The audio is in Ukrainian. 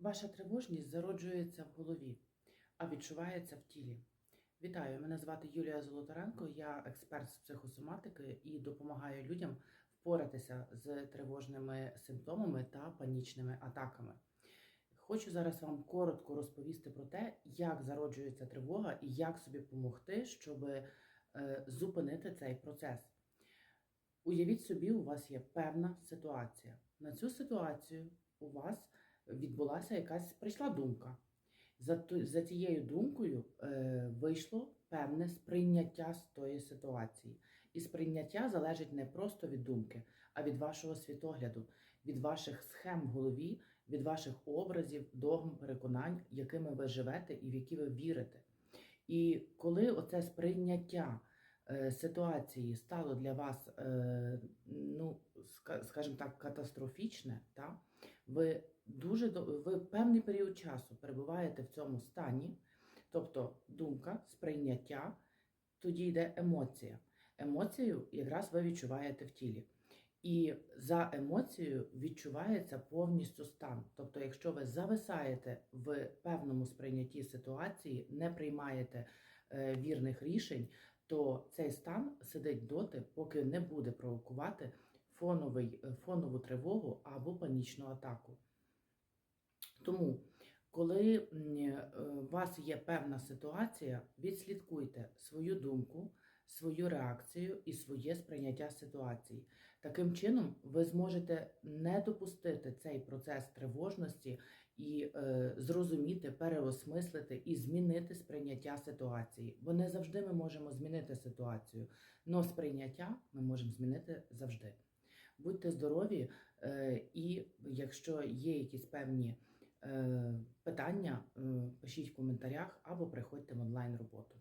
Ваша тривожність зароджується в голові, а відчувається в тілі. Вітаю! Мене звати Юлія Золотаренко, я експерт з психосоматики і допомагаю людям впоратися з тривожними симптомами та панічними атаками. Хочу зараз вам коротко розповісти про те, як зароджується тривога і як собі допомогти, щоб е, зупинити цей процес. Уявіть собі, у вас є певна ситуація. На цю ситуацію у вас відбулася якась прийшла думка. За, за цією думкою е, вийшло певне сприйняття з тої ситуації. І сприйняття залежить не просто від думки, а від вашого світогляду, від ваших схем в голові, від ваших образів, догм, переконань, якими ви живете і в які ви вірите. І коли оце сприйняття е, ситуації стало для вас, е, ну, скажімо так, катастрофічне, та, ви дуже ви певний період часу перебуваєте в цьому стані, тобто думка, сприйняття, тоді йде емоція. Емоцію якраз ви відчуваєте в тілі. І за емоцією відчувається повністю стан. Тобто, якщо ви зависаєте в певному сприйнятті ситуації, не приймаєте е, вірних рішень, то цей стан сидить доти, поки не буде провокувати фоновий, е, фонову тривогу або панічну атаку. Тому, коли е, у вас є певна ситуація, відслідкуйте свою думку, свою реакцію і своє сприйняття ситуації. Таким чином, ви зможете не допустити цей процес тривожності і е, зрозуміти, переосмислити і змінити сприйняття ситуації. Бо не завжди ми можемо змінити ситуацію, але сприйняття ми можемо змінити завжди. Будьте здорові, е, і якщо є якісь певні е, питання, е, пишіть в коментарях або приходьте в онлайн роботу.